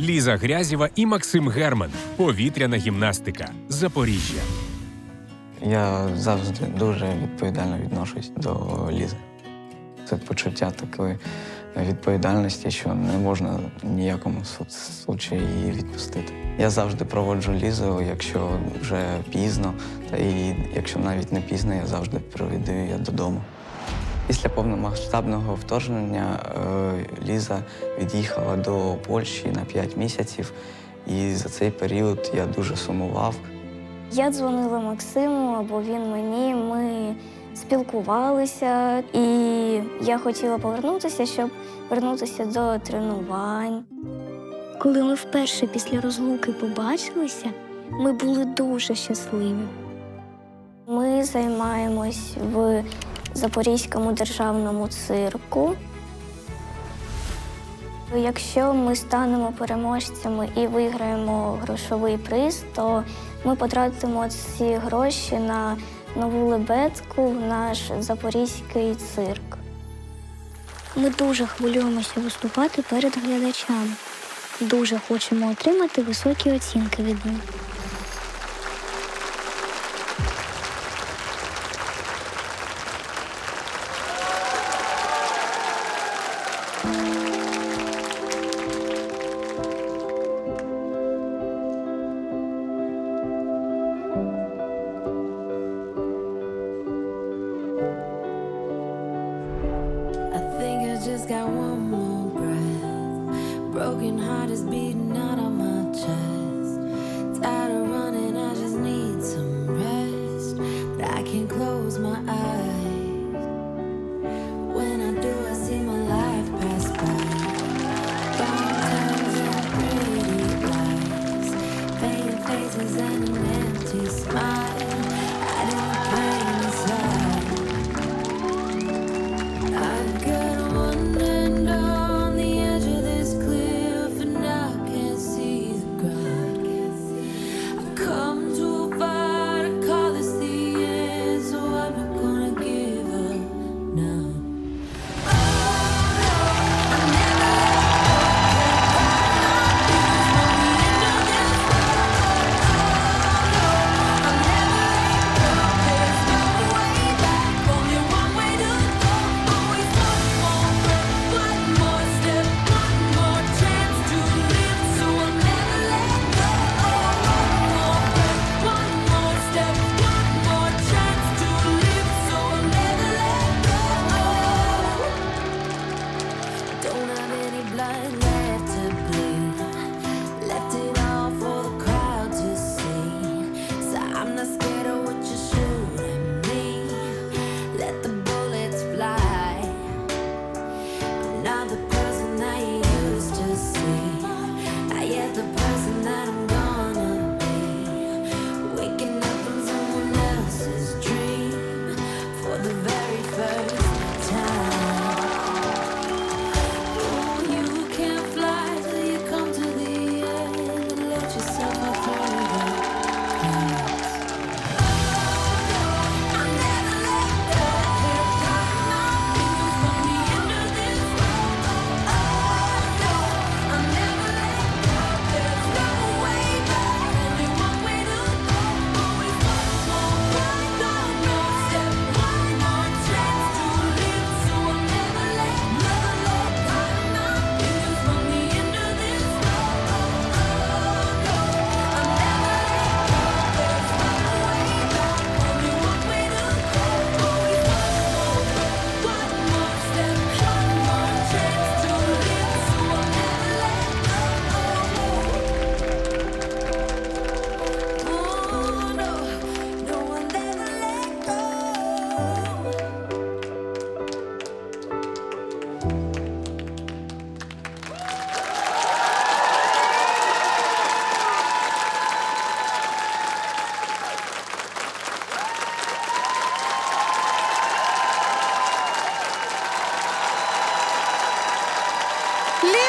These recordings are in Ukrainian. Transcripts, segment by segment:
Ліза Грязєва і Максим Герман. Повітряна гімнастика. Запоріжжя. Я завжди дуже відповідально відношусь до Лізи. Це почуття такої відповідальності, що не можна ніякому случаю її відпустити. Я завжди проводжу лізу, якщо вже пізно, та і якщо навіть не пізно, я завжди проведу її додому. Після повномасштабного вторгнення е, Ліза від'їхала до Польщі на 5 місяців, і за цей період я дуже сумував. Я дзвонила Максиму, або він мені. Ми спілкувалися, і я хотіла повернутися, щоб вернутися до тренувань. Коли ми вперше після розлуки побачилися, ми були дуже щасливі. Ми займаємось в Запорізькому державному цирку. Якщо ми станемо переможцями і виграємо грошовий приз, то ми потратимо ці гроші на нову лебедку в наш запорізький цирк. Ми дуже хвилюємося виступати перед глядачами. Дуже хочемо отримати високі оцінки від них. broken heart is beating up.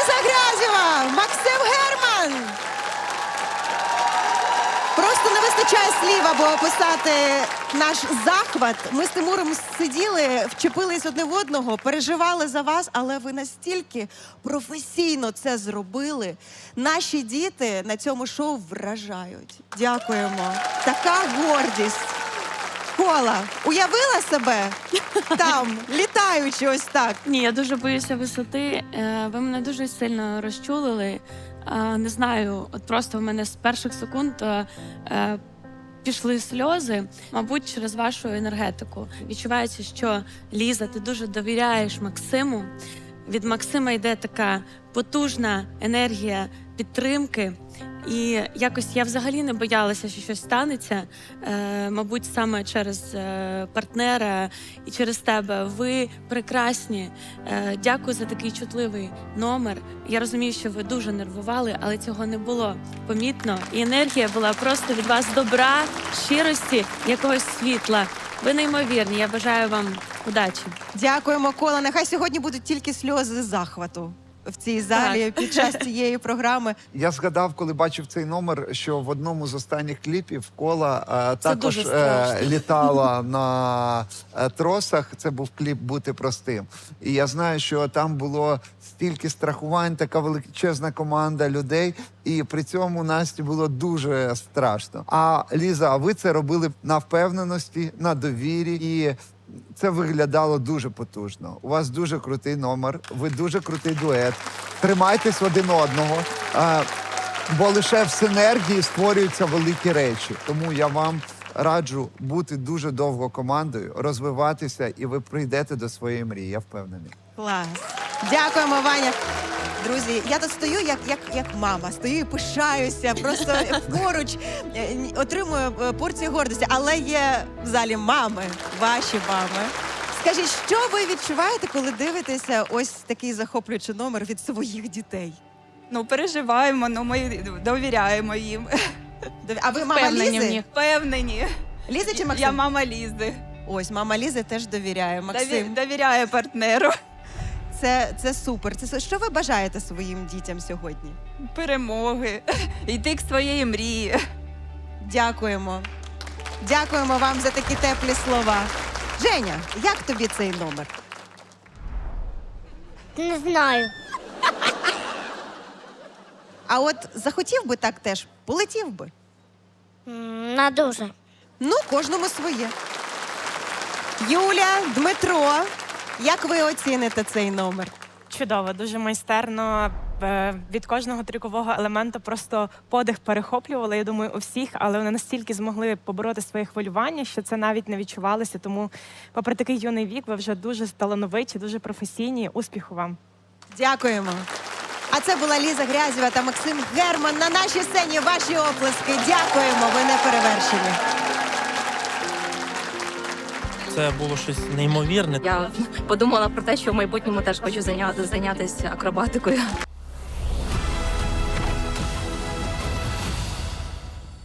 Лариса Грязєва, Максим Герман. Просто не вистачає слів, аби описати наш захват. Ми з Тимуром сиділи, вчепились одне в одного, переживали за вас, але ви настільки професійно це зробили. Наші діти на цьому шоу вражають. Дякуємо. Така гордість. Кола, уявила себе там, літаючи ось так. Ні, я дуже боюся висоти. Е, Ви мене дуже сильно розчулили. Не знаю, от просто в мене з перших секунд е, е, пішли сльози, мабуть, через вашу енергетику. Відчувається, що Ліза, ти дуже довіряєш Максиму. Від Максима йде така потужна енергія підтримки. І якось я взагалі не боялася, що щось станеться. Е, мабуть, саме через е, партнера і через тебе. Ви прекрасні. Е, дякую за такий чутливий номер. Я розумію, що ви дуже нервували, але цього не було помітно. І енергія була просто від вас добра, щирості, якогось світла. Ви неймовірні. Я бажаю вам удачі. Дякуємо, Кола. Нехай сьогодні будуть тільки сльози захвату в цій залі під час цієї програми. Я згадав, коли бачив цей номер, що в одному з останніх кліпів кола е, також дуже е, літала на е, тросах. Це був кліп Бути простим. І я знаю, що там було стільки страхувань, така величезна команда людей. І при цьому Насті було дуже страшно. А Ліза, а ви це робили на впевненості, на довірі і. Це виглядало дуже потужно. У вас дуже крутий номер, ви дуже крутий дует. Тримайтесь один одного. Бо лише в синергії створюються великі речі. Тому я вам раджу бути дуже довго командою, розвиватися, і ви прийдете до своєї мрії. Я впевнений. Клас. Дякуємо, Ваня. Друзі, я тут стою як, як, як мама, стою і пишаюся, просто поруч е, отримую е, порцію гордості, але є в залі мами, ваші мами. Скажіть, що ви відчуваєте, коли дивитеся ось такий захоплюючий номер від своїх дітей? Ну, переживаємо, ну ми довіряємо їм. А ви мама Впевнені Лізи? Впевнені. Лізи чи Максим? Я мама Лізи. Ось мама Лізи теж довіряє. Максим, Довіряє партнеру. Це, це супер. Це що ви бажаєте своїм дітям сьогодні? Перемоги. Йти к своєї мрії. Дякуємо. Дякуємо вам за такі теплі слова. Женя, як тобі цей номер? Не знаю. А от захотів би так теж, полетів би. На дуже. Ну, кожному своє. Юля, Дмитро, як ви оціните цей номер? Чудово, дуже майстерно. Е, Від кожного трюкового елементу просто подих перехоплювали. Я думаю, у всіх, але вони настільки змогли побороти своє хвилювання, що це навіть не відчувалося. Тому, попри такий юний вік, ви вже дуже талановиті, дуже професійні. Успіху вам! Дякуємо. А це була Ліза Грязєва та Максим Герман на нашій сцені. Ваші оплески. Дякуємо. Ви не перевершені. Це було щось неймовірне. Я подумала про те, що в майбутньому теж хочу зайнятися акробатикою.